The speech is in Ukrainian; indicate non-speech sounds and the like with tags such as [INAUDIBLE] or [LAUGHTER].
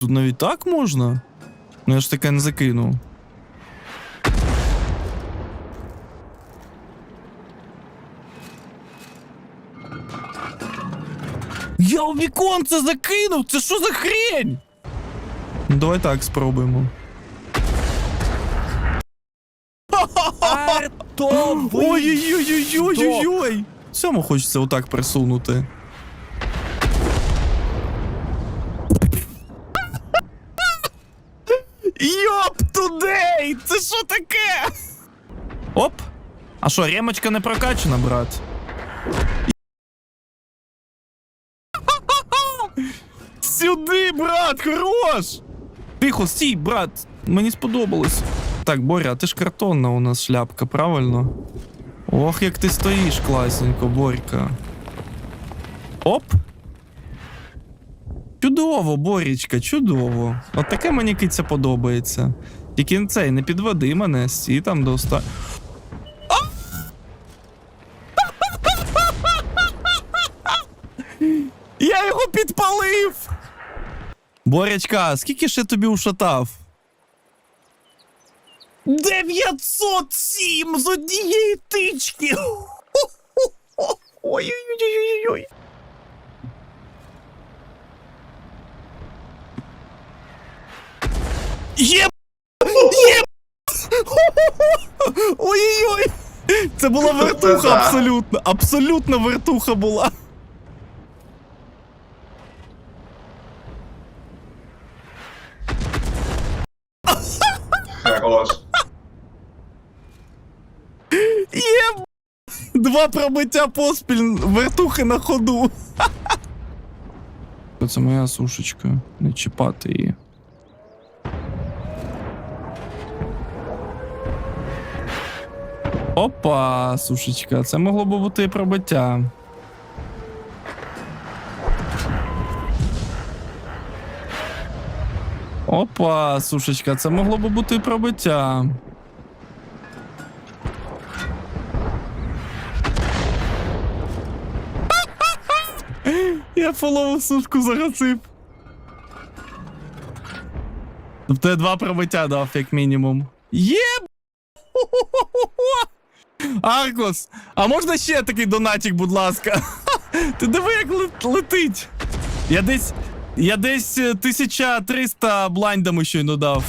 Тут навіть так можна? Ну я ж таке не закинув. Я у віконце закинув! Це що за хрень? Ну, давай так спробуємо. Артовий! Ой-ой-ой-ой-ой-ой! Цьому хочеться отак присунути. Йоп тудей! Це що таке? Оп! А що, ремочка не прокачана, брат? [LAUGHS] Сюди, брат, хорош! Тихо, стій, брат. Мені сподобалось. Так, Боря, а ти ж картонна у нас шляпка, правильно? Ох, як ти стоїш класненько, Борька. Оп. Чудово, Борічка, чудово. От таке мені киця подобається. Тільки цей, не підведи мене, стій там до оста... Я його підпалив! Борячка, скільки ще тобі ушатав? 907 з однієї тички. Ой-ой-ой-ой-ой. Єб! Єб! [LAUGHS] Ой-ой-ой! Це була вертуха абсолютно. Абсолютно вертуха була. Хорош. Два пробиття поспіль вертухи на ходу. Це моя сушечка. Не чіпати її. Опа, сушечка, це могло би бути пробиття. Опа, сушечка, це могло би бути пробиття. Я фолову сушку загасив. Тобто я два пробиття дав, як мінімум. Єб! [LAUGHS] Аркос, а можна ще такий донатик, будь ласка? [LAUGHS] Ти диви, як летить. Я десь. Я десь е, 1300 блайндами щойно дав.